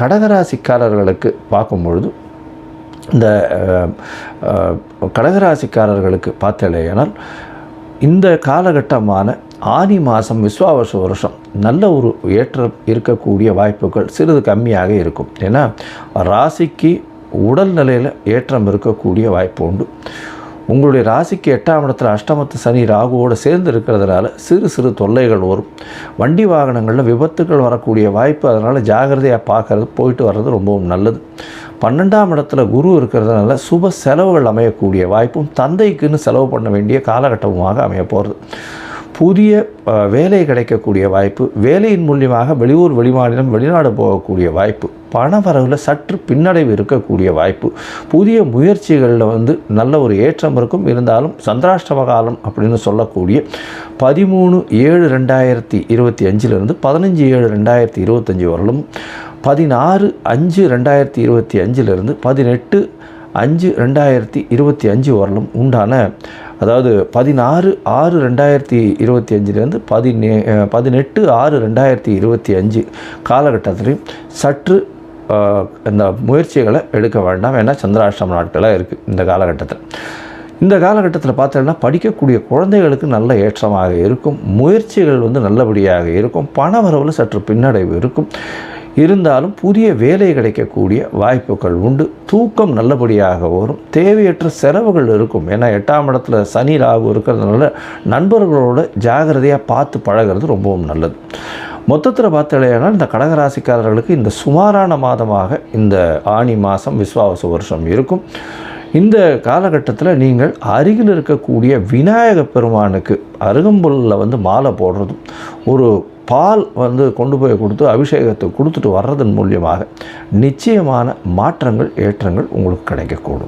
கடகராசிக்காரர்களுக்கு பார்க்கும்பொழுது இந்த கடகராசிக்காரர்களுக்கு பார்த்தலையானால் இந்த காலகட்டமான ஆனி மாதம் விஸ்வாவச வருஷம் நல்ல ஒரு ஏற்றம் இருக்கக்கூடிய வாய்ப்புகள் சிறிது கம்மியாக இருக்கும். ஏன்னா ராசிக்கு உடல் நிலையில் ஏற்றம் இருக்கக்கூடிய வாய்ப்பு உண்டு. உங்களுடைய ராசிக்கு எட்டாம் இடத்துல அஷ்டமத்து சனி ராகுவோடு சேர்ந்து இருக்கிறதுனால சிறு சிறு தொல்லைகள் வரும். வண்டி வாகனங்களில் விபத்துகள் வரக்கூடிய வாய்ப்பு அதனால் ஜாகிரதையாக பார்க்கறது போயிட்டு வர்றது ரொம்பவும் நல்லது. பன்னெண்டாம் இடத்துல குரு இருக்கிறதுனால சுப செலவுகள் அமையக்கூடிய வாய்ப்பும் தந்தைக்குன்னு செலவு பண்ண வேண்டிய காலகட்டமாக அமைய போகிறது புதிய வேலை கிடைக்கக்கூடிய வாய்ப்பு வேலையின் மூலியமாக வெளியூர் வெளிமாநிலம் வெளிநாடு போகக்கூடிய வாய்ப்பு பண வரவில் சற்று பின்னடைவு இருக்கக்கூடிய வாய்ப்பு புதிய முயற்சிகளில் வந்து நல்ல ஒரு ஏற்றம் இருக்கும். இருந்தாலும் சந்திராஷ்டம காலம் அப்படின்னு சொல்லக்கூடிய பதிமூணு ஏழு ரெண்டாயிரத்தி இருபத்தி அஞ்சிலிருந்து பதினஞ்சு ஏழு ரெண்டாயிரத்தி இருபத்தஞ்சி வரலும் பதினாறு அஞ்சு ரெண்டாயிரத்தி இருபத்தி அஞ்சிலிருந்து பதினெட்டு அஞ்சு ரெண்டாயிரத்தி இருபத்தி அஞ்சு வரலும் உண்டான அதாவது பதினாறு ஆறு ரெண்டாயிரத்தி இருபத்தி அஞ்சுலேருந்து பதினே பதினெட்டு ஆறு ரெண்டாயிரத்தி இருபத்தி அஞ்சு காலகட்டத்திலையும் சற்று இந்த முயற்சிகளை எடுக்க வேண்டாம். ஏன்னா சந்திராஷ்டம நாட்களாக இருக்குது இந்த காலகட்டத்தில். இந்த காலகட்டத்தில் பார்த்தோம்னா படிக்கக்கூடிய குழந்தைகளுக்கு நல்ல ஏற்றமாக இருக்கும். முயற்சிகள் வந்து நல்லபடியாக இருக்கும். பண வரவில் சற்று பின்னடைவு இருக்கும். இருந்தாலும் புதிய வேலை கிடைக்கக்கூடிய வாய்ப்புகள் உண்டு. தூக்கம் நல்லபடியாக வரும். தேவையற்ற செலவுகள் இருக்கும். ஏன்னா எட்டாம் இடத்துல சனி ராகு இருக்கிறதுனால நண்பர்களோட ஜாகிரதையாக பார்த்து பழகிறது ரொம்பவும் நல்லது. மொத்தத்தில் பார்த்தாலேனால் இந்த கடகராசிக்காரர்களுக்கு இந்த சுமாரான மாதமாக இந்த ஆனி மாதம் விஸ்வாவச வருஷம் இருக்கும். இந்த காலகட்டத்தில் நீங்கள் அருகில் இருக்கக்கூடிய விநாயக பெருமானுக்கு அருகம்புல்லில் வந்து மாலை போடுறதும் ஒரு பால் வந்து கொண்டு போய் கொடுத்து அபிஷேகத்தை கொடுத்துட்டு வர்றதன் மூலியமாக நிச்சயமான மாற்றங்கள் ஏற்றங்கள் உங்களுக்கு கிடைக்கக்கூடும்.